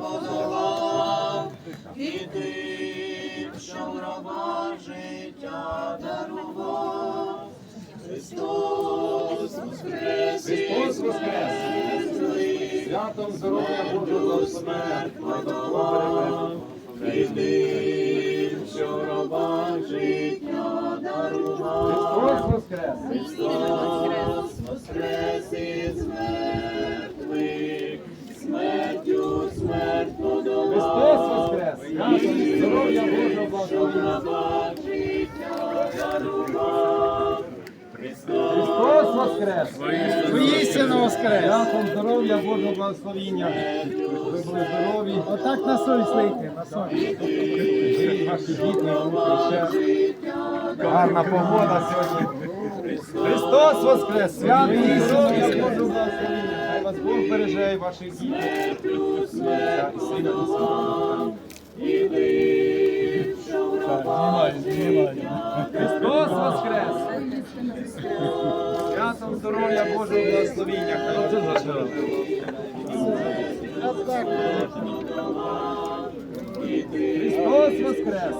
подолав, і тим, що в раба життя дарував. Христос воскрес, Христос воскрес! Святом здоров'я Божого смерть подолав, і тим, що в раба життя дарував. Христос воскрес! Христос благословення! Життя дарував. Христос воскрес! Воістину воскрес! Святом здоров'я Божого благословення! Ви були здорові, Отак на совість лийте, на совість. ваші діти, ще гарна погода сьогодні. Христос воскрес! Святом здоров'я Божого благословення! Хай вас Бог береже і ваших дітей. І Сина, і. Христос воскрес! Святом здоров'я Божого вас Христос воскрес!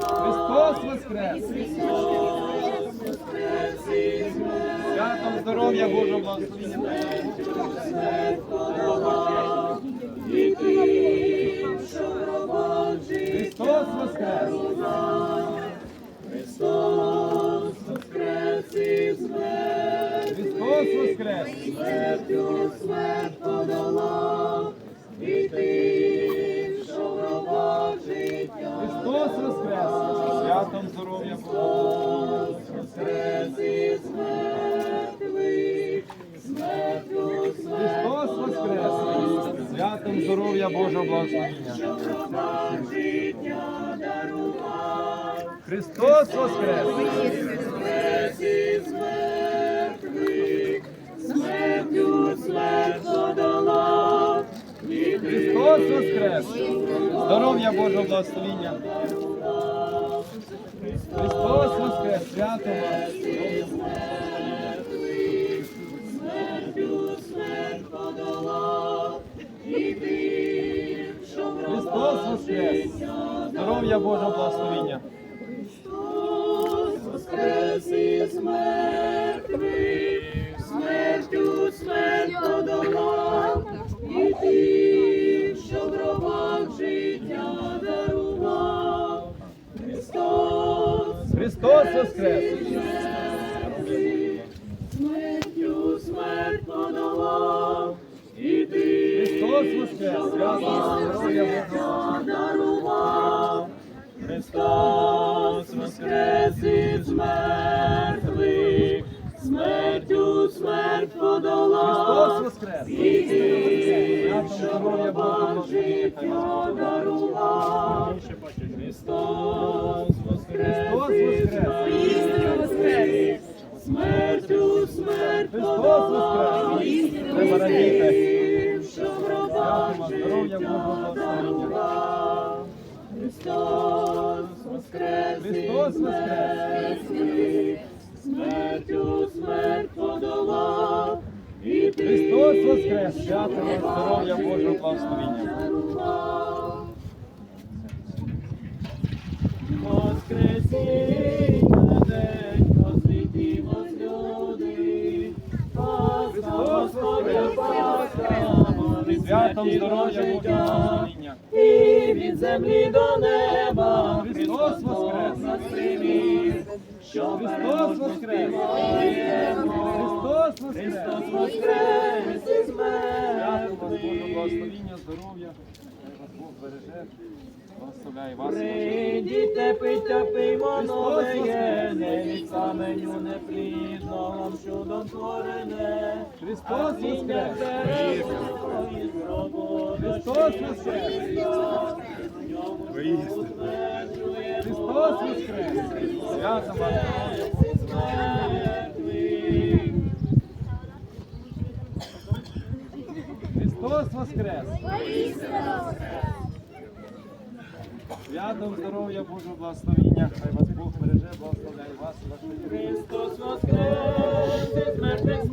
Христос воскрес! Святом здоров'я Божого благословення! Христос воскрес! Христос воскрес Христос смертю смерть подолав, і ти, що в Христос воскрес! Святом здоров'я Божого! воскрес із мертвих, смертю смерть Христос воскрес! Святом здоров'я Божого благословення! І ти, Христос воскрес! Здоров'я Божого благословення! Христос воскрес! Свято вас! Христос воскрес! Здоров'я Божого благословення! Христос Христос воскрес! смертю смерть подолав, і ти, Христос воскрес! Свято здоров'я Божого! дарував. Христос воскрес із мертвих, смертю смерть Христос подолав. воскрес! Хай вас Бог дарував. Христос воскрес Христос воскрес! смертю смерть Христос подолав. радіти! Що в гробах Свято здоров'я Божого благословення! Христос воскрес Христос воскрес! смертю смерть подолав. Христос воскрес! Свято вас здоров'я Божого благословення! дарував. Воскресіння день посвітімо люди. Пасха Господня Пасха, Святом здоров'я життя. І від землі до неба Христос воскрес! нас привів, що Христос воскрес! Христос воскрес! Христос воскрес із Свято вас Божого мертвих. благословення, здоров'я! Вас Бог береже! Благословляє вас! Прийдіте, пиття, пиймо Христос нове не від каменю неплідно вам чудом творене. Христос воскрес! із гробу Христос воскрес! Христос воскрес! Свято мертвих. Христос воскрес! Святом здоров'я Божого благословення! Хай вас Бог береже, благословляє вас і дітей. Христос воскрес із мертвих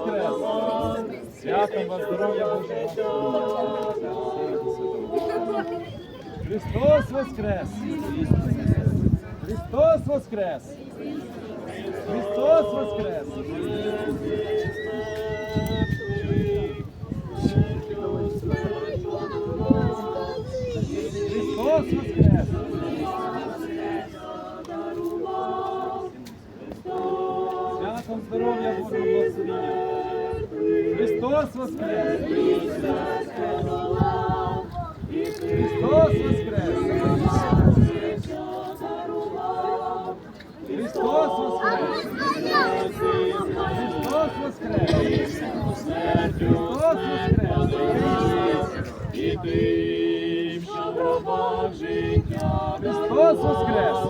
воскрес! Святом вас здоров'я Боже! Христос воскрес! Христос воскрес! Христос воскрес! Христос воскрес! Христос воскрес! Христос воскрес! Христос воскрес! Христос воскрес! Христос воскрес! І тим, що життя Христос воскрес!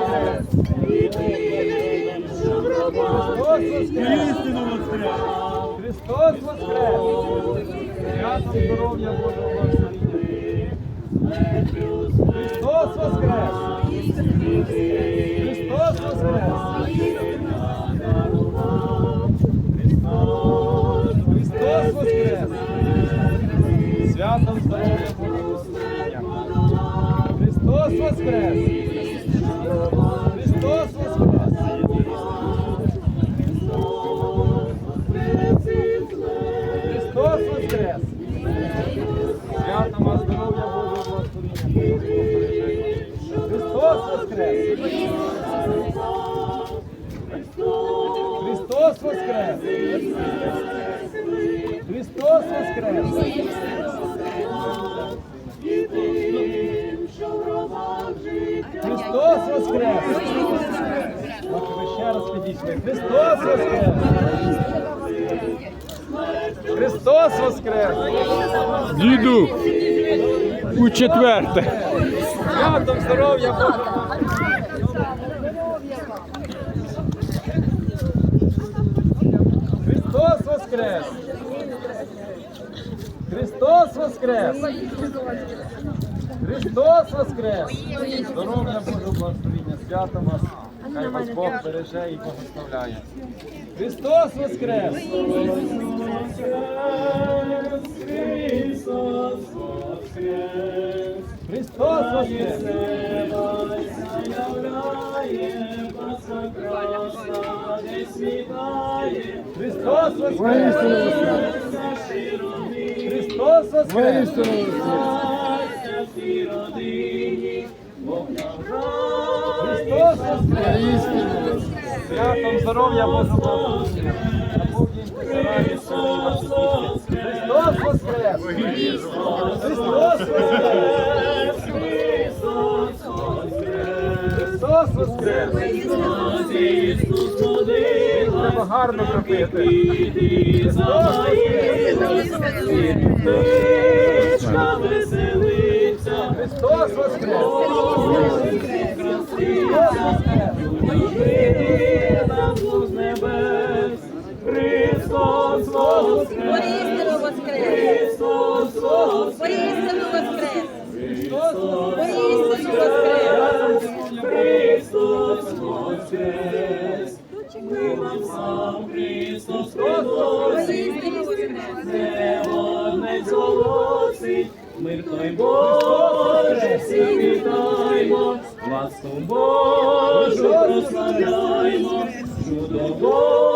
І тим, що в гробах життя Христос воскрес! Христос воскрес із мертвих, Христос воскрес! Христос воскрес! Христос воскрес! Ще раз підійшли. Христос воскрес! Христос воскрес! Діду, у четверте. Святом здоров'я Божого! Христос воскрес! Христос воскрес! Христос воскрес! Здоров'я Божого благословення, свято вас! Хай вас Бог береже і благословляє. Христос воскрес! Христос воскрес, Христос воскрес! Не світає, Христос воскрес! Христос воскрес! Щастя всій родині, Бог Христос воскрес! Святом здоров'я Божого радістю ваші. Христос воскрес! Христос воскрес! Христос воскрес! Треба гарно зробити. Птичка веселиться, Христос воскрес! Христос воскрес! Не мир той Боже, всі вітаймо, ласку Божу прославляймо, чудо Боже.